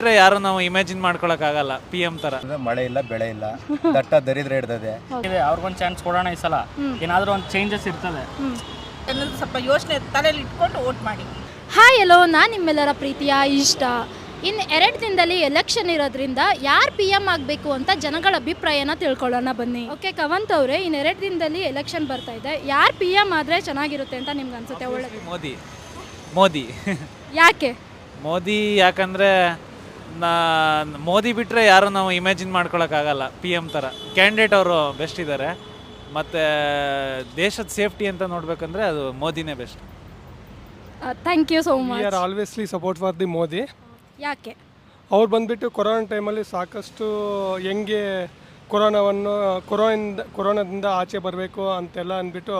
ಬಿಟ್ರೆ ಯಾರು ನಾವು ಇಮ್ಯಾಜಿನ್ ಮಾಡ್ಕೊಳಕ್ಕಾಗಲ್ಲ ಪಿ ಎಂ ತರ. ಅಂದ್ರೆ ಮಳೆ ಇಲ್ಲ ಬೆಳೆ ಇಲ್ಲ ದಟ್ಟ ದರಿದ್ರ ಹಿಡ್ದದೆ ಇದೆ ಅವ್ರಿಗೊಂದು ಚಾನ್ಸ್ ಕೊಡೋಣ ಈ ಸಲ. ಏನಾದ್ರೂ ಒಂದು ಚೇಂಜಸ್ ಇರ್ತದೆ. ಅನ್ನೋದು ಸ್ವಲ್ಪ ಯೋಚನೆ ತಲೆಯಲ್ಲಿ ಇಟ್ಕೊಂಡು ವೋಟ್ ಮಾಡಿ. ಹಾಯ್ ಎಲ್ಲೋ ನಾನು ನಿಮ್ಮೆಲ್ಲರ ಪ್ರೀತಿಯ ಇಷ್ಟ. ಇನ್ನು ಎರಡು ದಿನದಲ್ಲಿ ಎಲೆಕ್ಷನ್ ಇರೋದ್ರಿಂದ ಯಾರು ಪಿ ಎಂ ಆಗಬೇಕು ಅಂತ ಜನಗಳ ಅಭಿಪ್ರಾಯನ ತಿಳ್ಕೊಳ್ಳೋಣ ಬನ್ನಿ. ಓಕೆ ಕವಂತ್ ಅವರೇ ಇನ್ನು ಎರಡು ದಿನದಲ್ಲಿ ಎಲೆಕ್ಷನ್ ಬರ್ತಾ ಇದೆ. ಯಾರು ಪಿ ಎಂ ಆದರೆ ಚೆನ್ನಾಗಿರುತ್ತೆ ಅಂತ ನಿಮ್ಗೆ ಅನ್ಸುತ್ತೆ? ಒಳ್ಳೆ ಮೋದಿ. ಮೋದಿ. ಯಾಕೆ? ಮೋದಿ ಯಾಕಂದ್ರೆ ನಾ ಮೋದಿ ಬಿಟ್ಟರೆ ಯಾರು ನಾವು ಇಮ್ಯಾಜಿನ್ ಮಾಡ್ಕೊಳಕ್ಕಾಗಲ್ಲ ಪಿ ಎಂ ಥರ. ಕ್ಯಾಂಡಿಡೇಟ್ ಅವರು ಬೆಸ್ಟ್ ಇದ್ದಾರೆ ಮತ್ತು ದೇಶದ ಸೇಫ್ಟಿ ಅಂತ ನೋಡ್ಬೇಕಂದ್ರೆ ಅದು ಮೋದಿನೇ best thank you so we much are always support for the Modi. ಯಾಕೆ? ಅವ್ರು ಬಂದುಬಿಟ್ಟು ಕೊರೋನಾ ಟೈಮಲ್ಲಿ ಸಾಕಷ್ಟು ಹೆಂಗೆ ಕೊರೋನಾವನ್ನು ಕೊರೋನಿಂದ ಕೊರೋನಾದಿಂದ ಆಚೆ ಬರಬೇಕು ಅಂತೆಲ್ಲ ಅಂದ್ಬಿಟ್ಟು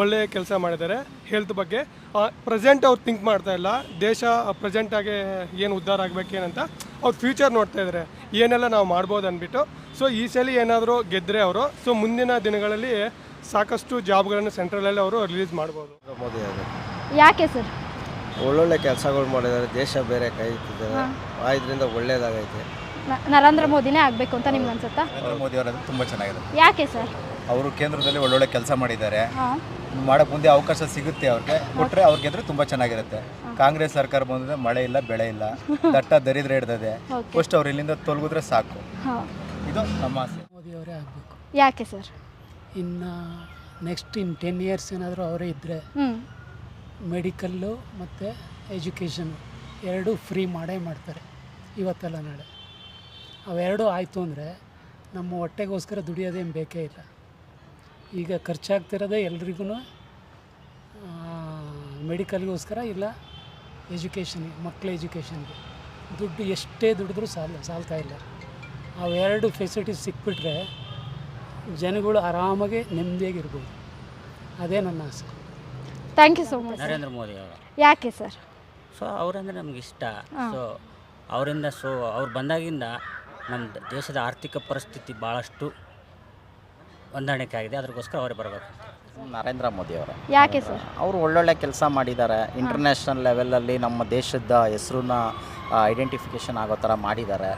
ಒಳ್ಳೆಯ ಕೆಲಸ ಮಾಡಿದ್ದಾರೆ ಹೆಲ್ತ್ ಬಗ್ಗೆ. ಪ್ರೆಸೆಂಟ್ ಅವ್ರು ಥಿಂಕ್ ಮಾಡ್ತಾ ಇಲ್ಲ. ದೇಶ ಪ್ರೆಸೆಂಟಾಗಿ ಏನು ಉದ್ಧಾರ ಆಗಬೇಕೇನಂತ ಅವ್ರು ಫ್ಯೂಚರ್ ನೋಡ್ತಾ ಇದ್ದಾರೆ ಏನೆಲ್ಲ ನಾವು ಮಾಡ್ಬೋದು ಅಂದ್ಬಿಟ್ಟು. ಸೊ ಈ ಸಲ ಏನಾದರೂ ಗೆದ್ದರೆ ಅವರು ಸೊ ಮುಂದಿನ ದಿನಗಳಲ್ಲಿ ಸಾಕಷ್ಟು ಜಾಬ್ಗಳನ್ನು ಸೆಂಟ್ರಲಲ್ಲಿ ಅವರು ರಿಲೀಸ್ ಮಾಡ್ಬೋದು. ಮೋದಿ ಅವರು. ಯಾಕೆ ಸರ್? ಒಳ್ಳೊಳ್ಳೆ ಕೆಲಸಗಳು ಮಾಡಿದ್ದಾರೆ. ದೇಶ ಬೇರೆ ಕೈ ಇಟ್ಟಿದ್ದಾರೆ. ಆ ಇದರಿಂದ ಒಳ್ಳೇದಾಗೈತೆ. ನರೇಂದ್ರ ಮೋದಿನೇ ಆಗಬೇಕು ಅಂತ ನಿಮ್ಗೆ ಅನ್ಸುತ್ತಾ? ನರೇಂದ್ರ ಮೋದಿ ಅವರಂದ್ರೆ ತುಂಬಾ ಚೆನ್ನಾಗಿದೆ. ಯಾಕೆ ಸರ್? ಅವರು ಕೇಂದ್ರದಲ್ಲಿ ಒಳ್ಳೊಳ್ಳೆ ಕೆಲಸ ಮಾಡಿದ್ದಾರೆ. ಹಾಂ ಮಾಡಕ್ ಮುಂದೆ ಅವಕಾಶ ಸಿಗುತ್ತೆ ಅವ್ರಿಗೆ. ಕೊಟ್ಟರೆ ಅವ್ರಿಗೆ ಇದ್ರೆ ತುಂಬಾ ಚೆನ್ನಾಗಿರುತ್ತೆ. ಕಾಂಗ್ರೆಸ್ ಸರ್ಕಾರ ಬಂದ್ರೆ ಮಳೆ ಇಲ್ಲ ಬೆಳೆ ಇಲ್ಲ. ದಟ್ಟ ದರಿದ್ರ ಹಿಡ್ದದೆ. ಫಸ್ಟ್ ಅವ್ರು ಇಲ್ಲಿಂದ ತೊಲಗಿದ್ರೆ ಸಾಕು. ಹಾಂ. ಇದು ನಮ್ಮ ಆಸೆ. ಮೋದಿಯವರೇ ಆಗಬೇಕು. ಯಾಕೆ ಸರ್? ಇನ್ನು ನೆಕ್ಸ್ಟ್ ಇನ್ ಟೆನ್ ಇಯರ್ಸ್ ಏನಾದರೂ ಅವರೇ ಇದ್ದರೆ ಮೆಡಿಕಲ್ಲು ಮತ್ತು ಎಜುಕೇಷನ್ ಎರಡೂ ಫ್ರೀ ಮಾಡೇ ಮಾಡ್ತಾರೆ. ಇವತ್ತೆಲ್ಲ ನಾಳೆ. ಅವೆರಡೂ ಆಯಿತು ಅಂದರೆ ನಮ್ಮ ಹೊಟ್ಟೆಗೋಸ್ಕರ ದುಡಿಯೋದೇನು ಬೇಕೇ ಇಲ್ಲ. ಈಗ ಖರ್ಚಾಗ್ತಿರೋದೇ ಎಲ್ರಿಗೂ ಮೆಡಿಕಲ್ಗೋಸ್ಕರ ಇಲ್ಲ ಎಜುಕೇಷನ್ಗೆ ಮಕ್ಕಳ ಎಜುಕೇಷನ್ಗೆ. ದುಡ್ಡು ಎಷ್ಟೇ ದುಡಿದ್ರೂ ಸಾಲ ಸಾಲ್ತಾ ಇಲ್ಲ. ಅವೆರಡು ಫೆಸಿಲಿಟೀಸ್ ಸಿಕ್ಬಿಟ್ರೆ ಜನಗಳು ಆರಾಮಾಗಿ ನೆಮ್ಮದಿಯಾಗಿರ್ಬೋದು. ಅದೇ ನನ್ನ ಆಸೆ. Thank you so much Narendra Modi ಅವರು. ಯಾಕೆ ಸರ್ ಸೊ ಅವರಂದ್ರೆ ನಮ್ಗೆ ಇಷ್ಟ. ಸೊ ಅವರಿಂದ ಸೊ ಅವ್ರು ಬಂದಾಗಿಂದ ನಮ್ಮ ದೇಶದ ಆರ್ಥಿಕ ಪರಿಸ್ಥಿತಿ ಭಾಳಷ್ಟು ಹೊಂದಾಣಿಕೆ ಆಗಿದೆ. ಅದಕ್ಕೋಸ್ಕರ ಅವರೇ ಬರಬೇಕು. ನರೇಂದ್ರ ಮೋದಿ ಅವರ. ಯಾಕೆ ಸರ್? ಅವರು ಒಳ್ಳೊಳ್ಳೆ ಕೆಲಸ ಮಾಡಿದ್ದಾರೆ. ಇಂಟರ್ನ್ಯಾಷನಲ್ ಲೆವೆಲಲ್ಲಿ ನಮ್ಮ ದೇಶದ ಹೆಸರನ್ನ ಐಡೆಂಟಿಫಿಕೇಷನ್ ಆಗೋ ಥರ ಮಾಡಿದ್ದಾರೆ.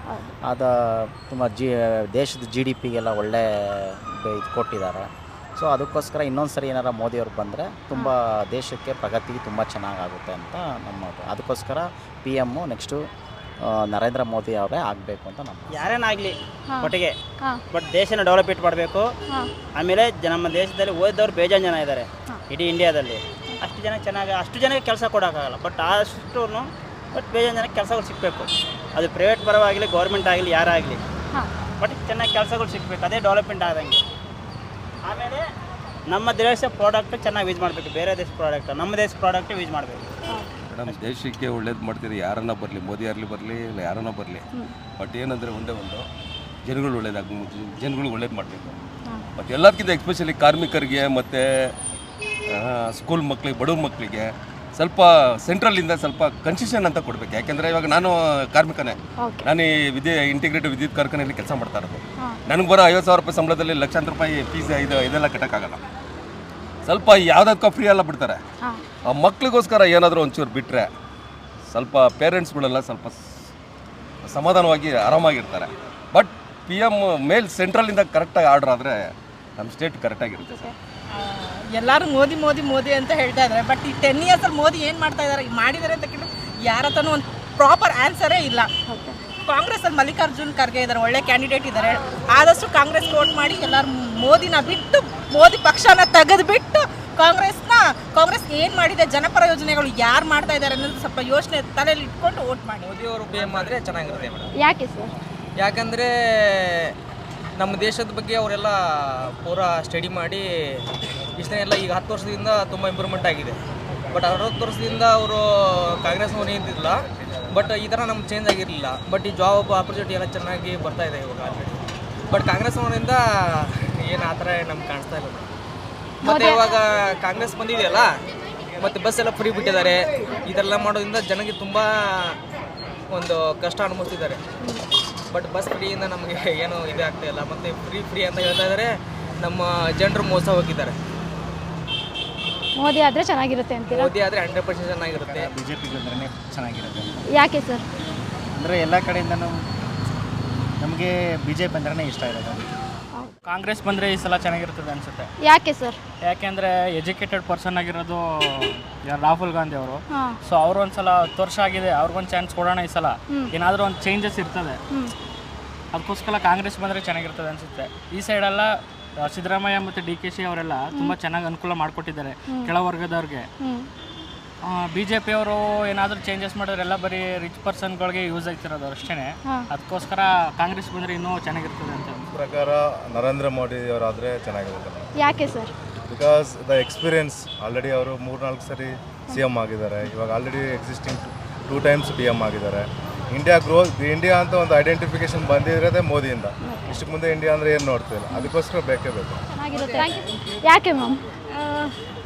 ಅದು ತುಂಬ ಜಿ ದೇಶದ ಜಿ ಡಿ ಪಿಗೆಲ್ಲ ಒಳ್ಳೆ ಇದು ಕೊಟ್ಟಿದ್ದಾರೆ. ಸೊ ಅದಕ್ಕೋಸ್ಕರ ಇನ್ನೊಂದು ಸರಿ ಏನಾರ ಮೋದಿಯವ್ರು ಬಂದರೆ ತುಂಬ ದೇಶಕ್ಕೆ ಪ್ರಗತಿ ತುಂಬ ಚೆನ್ನಾಗಾಗುತ್ತೆ ಅಂತ ನಮ್ಮ ಅದಕ್ಕೋಸ್ಕರ P M next Narendra Modi ಅವರೇ ಆಗಬೇಕು ಅಂತ ನಮ್ಮ ಯಾರೇನಾಗಲಿ ಒಟ್ಟಿಗೆ. ಬಟ್ ದೇಶನ ಡೆವಲಪ್ಮೆಂಟ್ ಮಾಡಬೇಕು. ಆಮೇಲೆ ನಮ್ಮ ದೇಶದಲ್ಲಿ ಓದಿದವರು ಬೇಜಾನ್ ಜನ ಇದ್ದಾರೆ ಇಡೀ ಇಂಡಿಯಾದಲ್ಲಿ ಅಷ್ಟು ಜನ ಚೆನ್ನಾಗಿ ಅಷ್ಟು ಜನಕ್ಕೆ ಕೆಲಸ ಕೊಡೋಕ್ಕಾಗಲ್ಲ. ಬಟ್ ಅಷ್ಟು ಬಟ್ ಬೇಜಾನ್ ಜನಕ್ಕೆ ಕೆಲಸಗಳು ಸಿಗಬೇಕು. ಅದು ಪ್ರೈವೇಟ್ ಪರವಾಗಲಿ ಗೌರ್ಮೆಂಟ್ ಆಗಲಿ ಯಾರಾಗಲಿ ಬಟ್ ಚೆನ್ನಾಗಿ ಕೆಲಸಗಳು ಸಿಗಬೇಕು. ಅದೇ ಡೆವಲಪ್ಮೆಂಟ್ ಆದಂಗೆ. ಆಮೇಲೆ ನಮ್ಮ ದೇಶ ಪ್ರಾಡಕ್ಟ್ ಚೆನ್ನಾಗಿ ಯೂಸ್ ಮಾಡಬೇಕು. ಬೇರೆ ದೇಶ ಪ್ರಾಡಕ್ಟ್ ನಮ್ಮ ದೇಶ ಪ್ರಾಡಕ್ಟ್ ಯೂಸ್ ಮಾಡಬೇಕು. ನಮ್ಮ ದೇಶಕ್ಕೆ ಒಳ್ಳೇದು ಮಾಡ್ತೀರಿ ಯಾರನ್ನ ಬರಲಿ ಮೋದಿ ಯಾರಲಿ ಬರಲಿ ಇಲ್ಲ ಯಾರನ್ನ ಬರಲಿ. ಬಟ್ ಏನಂದರೆ ಒಂದೇ ಒಂದು ಜನಗಳು ಒಳ್ಳೇದಾಗ ಜನಗಳು ಒಳ್ಳೇದು ಮಾಡಬೇಕು. ಮತ್ತು ಎಲ್ಲದಕ್ಕಿಂತ ಎಕ್ಸ್ಪೆಷಲಿ ಕಾರ್ಮಿಕರಿಗೆ ಮತ್ತು ಸ್ಕೂಲ್ ಮಕ್ಕಳಿಗೆ ಬಡವ್ರ ಮಕ್ಕಳಿಗೆ ಸ್ವಲ್ಪ ಸೆಂಟ್ರಲಿಂದ ಸ್ವಲ್ಪ ಕನ್ಸೆಷನ್ ಅಂತ ಕೊಡಬೇಕು. ಯಾಕೆಂದರೆ ಇವಾಗ ನಾನು ಕಾರ್ಮಿಕನೇ. ನಾನು ಈ ವಿದ್ಯೆ ಇಂಟಿಗ್ರೇಟೆಡ್ ವಿದ್ಯುತ್ ಕಾರ್ಖಾನೆಯಲ್ಲಿ ಕೆಲಸ ಮಾಡ್ತಾ ಇರೋದು. ನನಗೆ ಬರೋ ಐವತ್ತು ಸಾವಿರ ರೂಪಾಯಿ ಸಂಬಳದಲ್ಲಿ ಲಕ್ಷಾಂತರ ರೂಪಾಯಿ ಫೀಸ್ ಇದು ಇದೆಲ್ಲ ಕಟ್ಟೋಕ್ಕಾಗಲ್ಲ. ಸ್ವಲ್ಪ ಯಾವುದಕ್ಕೂ ಫ್ರೀ ಎಲ್ಲ ಬಿಡ್ತಾರೆ. ಆ ಮಕ್ಳಿಗೋಸ್ಕರ ಏನಾದರೂ ಒಂಚೂರು ಬಿಟ್ಟರೆ ಸ್ವಲ್ಪ ಪೇರೆಂಟ್ಸ್ಗಳೆಲ್ಲ ಸ್ವಲ್ಪ ಸಮಾಧಾನವಾಗಿ ಆರಾಮಾಗಿರ್ತಾರೆ. ಬಟ್ ಪಿ ಎಂ ಮೇಲ್ ಸೆಂಟ್ರಲಿಂದ ಕರೆಕ್ಟಾಗಿ ಆರ್ಡರ್ ಆದರೆ ನಮ್ಮ ಸ್ಟೇಟ್ ಕರೆಕ್ಟಾಗಿರುತ್ತೆ ಸರ್. ಎಲ್ಲರೂ ಮೋದಿ ಮೋದಿ ಮೋದಿ ಅಂತ ಹೇಳ್ತಾ ಇದ್ದಾರೆ. ಬಟ್ ಈ ಟೆನ್ ಇಯರ್ಸಲ್ಲಿ ಮೋದಿ ಏನು ಮಾಡ್ತಾ ಇದ್ದಾರೆ? ಮಾಡಿದ್ದಾರೆ ಅಂತ ಕೇಳಿ ಯಾರ ಹತ್ರನೂ ಒಂದು ಪ್ರಾಪರ್ ಆನ್ಸರೇ ಇಲ್ಲ. ಓಕೆ. ಕಾಂಗ್ರೆಸ್ಸಲ್ಲಿ ಮಲ್ಲಿಕಾರ್ಜುನ್ ಖರ್ಗೆ ಇದ್ದಾರೆ. ಒಳ್ಳೆ ಕ್ಯಾಂಡಿಡೇಟ್ ಇದ್ದಾರೆ. ಆದಷ್ಟು ಕಾಂಗ್ರೆಸ್ ವೋಟ್ ಮಾಡಿ ಎಲ್ಲರೂ ಮೋದಿನ ಬಿಟ್ಟು ಮೋದಿ ಪಕ್ಷನ ತೆಗೆದುಬಿಟ್ಟು ಕಾಂಗ್ರೆಸ್ನ ಕಾಂಗ್ರೆಸ್ ಏನು ಮಾಡಿದೆ ಜನಪರ ಯೋಜನೆಗಳು ಯಾರು ಮಾಡ್ತಾ ಇದ್ದಾರೆ ಅನ್ನೋದು ಸ್ವಲ್ಪ ಯೋಚನೆ ತಲೆಯಲ್ಲಿ ಇಟ್ಕೊಂಡು ಓಟ್ ಮಾಡಿ. ಓದಿ ಪಿ ಎಂ ಆದರೆ ಚೆನ್ನಾಗಿರುತ್ತೆ ಮೇಡಮ್. ಯಾಕೆ ಸರ್? ಯಾಕಂದರೆ ನಮ್ಮ ದೇಶದ ಬಗ್ಗೆ ಅವರೆಲ್ಲ ಪೂರಾ ಸ್ಟಡಿ ಮಾಡಿ ಇಷ್ಟನ್ನೆಲ್ಲ ಈಗ ಹತ್ತು ವರ್ಷದಿಂದ ತುಂಬ ಇಂಪ್ರೂವ್ಮೆಂಟ್ ಆಗಿದೆ. ಬಟ್ ಅರವತ್ತು ವರ್ಷದಿಂದ ಅವರು ಕಾಂಗ್ರೆಸ್ ಇದ್ದಿಲ್ಲ ಬಟ್ ಈ ಥರ ನಮ್ಗೆ ಚೇಂಜ್ ಆಗಿರಲಿಲ್ಲ. ಬಟ್ ಈ ಜಾಬ್ ಆಪರ್ಚುನಿಟಿ ಎಲ್ಲ ಚೆನ್ನಾಗಿ ಬರ್ತಾ ಇದೆ ಇವಾಗ ಆಲ್ರೆಡಿ ಬಟ್ ಕಾಂಗ್ರೆಸ್ ಅವರಿಂದ ಏನು ಆ ಥರ ನಮ್ಗೆ ಕಾಣಿಸ್ತಾ ಇಲ್ಲ. ಮತ್ತು ಇವಾಗ ಕಾಂಗ್ರೆಸ್ ಬಂದಿದೆಯಲ್ಲ ಮತ್ತು ಬಸ್ ಎಲ್ಲ ಫ್ರೀ ಬಿಟ್ಟಿದ್ದಾರೆ. ಇದೆಲ್ಲ ಮಾಡೋದ್ರಿಂದ ಜನಕ್ಕೆ ತುಂಬ ಒಂದು ಕಷ್ಟ ಅನುಭವಿಸ್ತಿದ್ದಾರೆ. ಬಟ್ ಬಸ್ ಫ್ರೀಯಿಂದ ನಮಗೆ ಏನು ಇದು ಆಗ್ತಾ ಇಲ್ಲ. ಮತ್ತು ಫ್ರೀ ಫ್ರೀ ಅಂತ ಹೇಳ್ತಾ ಇದ್ದಾರೆ ನಮ್ಮ ಜನರು ಮೋಸ ಹೋಗಿದ್ದಾರೆ. ಮೋದಿ ಆದರೆ ಚೆನ್ನಾಗಿರುತ್ತೆ ಅಂತೀರಾ? ಮೋದಿ ಆದರೆ ಹಂಡ್ರೆಡ್ ಪರ್ಸೆಂಟ್ ಚೆನ್ನಾಗಿರುತ್ತೆ. ಬಿ ಜೆ ಪಿ ಚೆನ್ನಾಗಿರುತ್ತೆ ಯಾಕೆ ಸರ್? ಅಂದರೆ ಎಲ್ಲ ಕಡೆಯಿಂದನೂ ನಮಗೆ ಬಿ ಜೆ ಪಿ ಅಂದ್ರೆ ಇಷ್ಟ ಇರೋದು. ಕಾಂಗ್ರೆಸ್ ಬಂದರೆ ಈ ಸಲ ಚೆನ್ನಾಗಿರ್ತದೆ ಅನಿಸುತ್ತೆ. ಯಾಕೆ ಸರ್? ಯಾಕೆಂದರೆ ಎಜುಕೇಟೆಡ್ ಪರ್ಸನ್ ಆಗಿರೋದು ಯಾರು ರಾಹುಲ್ ಗಾಂಧಿ ಅವರು. ಸೊ ಅವರು ಒಂದ್ಸಲ ಹತ್ತು ವರ್ಷ ಆಗಿದೆ ಅವ್ರಿಗೊಂದು ಚಾನ್ಸ್ ಕೊಡೋಣ ಈ ಸಲ. ಏನಾದರೂ ಒಂದು ಚೇಂಜಸ್ ಇರ್ತದೆ. ಅದಕ್ಕೋಸ್ಕರ ಕಾಂಗ್ರೆಸ್ ಬಂದರೆ ಚೆನ್ನಾಗಿರ್ತದೆ ಅನಿಸುತ್ತೆ. ಈ ಸೈಡೆಲ್ಲ ಸಿದ್ದರಾಮಯ್ಯ ಮತ್ತು ಡಿ ಕೆ ಶಿ ಅವರೆಲ್ಲ ತುಂಬ ಚೆನ್ನಾಗಿ ಅನುಕೂಲ ಮಾಡಿಕೊಟ್ಟಿದ್ದಾರೆ ಕೆಳವರ್ಗದವ್ರಿಗೆ. ಬಿ ಜೆ ಪಿಯವರು ಏನಾದರೂ ಚೇಂಜಸ್ ಮಾಡಿದ್ರೆ ಎಲ್ಲ ಬರೀ ರಿಚ್ ಪರ್ಸನ್ಗಳಿಗೆ ಯೂಸ್ ಆಗ್ತಿರೋದು ಅಷ್ಟೇ ಅದಕ್ಕೋಸ್ಕರ ಕಾಂಗ್ರೆಸ್ ಬಂದರೆ ಇನ್ನೂ ಚೆನ್ನಾಗಿರ್ತದೆ ಅಂತ ಪ್ರಕಾರ ನರೇಂದ್ರ ಮೋದಿ ಅವರಾದರೆ ಚೆನ್ನಾಗಿರುತ್ತೆ. ಯಾಕೆ sir? Because the experience already ಅವರು ಮೂರ್ನಾಲ್ಕು ಸರಿ ಸಿ ಎಂ ಆಗಿದ್ದಾರೆ. ಇವಾಗ already existing two times P M ಆಗಿದ್ದಾರೆ. ಇಂಡಿಯಾ ಗ್ರೋತ್ ಇಂಡಿಯಾ ಅಂತ ಒಂದು ಐಡೆಂಟಿಫಿಕೇಶನ್ ಬಂದಿರೋದೇ ಮೋದಿಯಿಂದ. ಇಷ್ಟಕ್ಕೆ ಮುಂದೆ ಇಂಡಿಯಾ ಅಂದರೆ ಏನು ನೋಡ್ತಿಲ್ಲ. ಅದಕ್ಕೋಸ್ಕರ ಬೇಕೇ ಬೇಕು. ಚೆನ್ನಾಗಿರುತ್ತೆ ಯಾಕೆ ಮ್ಯಾಮ್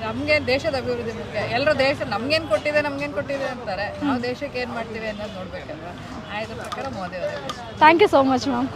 ನಮಗೆ ದೇಶದ ಅಭಿವೃದ್ಧಿ ಮುಖ್ಯ. ಎಲ್ಲರೂ ದೇಶ ನಮ್ಗೇನು ಕೊಟ್ಟಿದೆ ನಮ್ಗೇನು ಕೊಟ್ಟಿದೆ ಅಂತಾರೆ. ನಾವು ದೇಶಕ್ಕೆ ಏನು ಮಾಡ್ತೀವಿ ಅನ್ನೋದು ನೋಡ್ಬೇಕಲ್ವಾ? ಆಯ್ತು ಪ್ರಕಾರ ಮೋದಿ ಅವರು. Thank you so much ma'am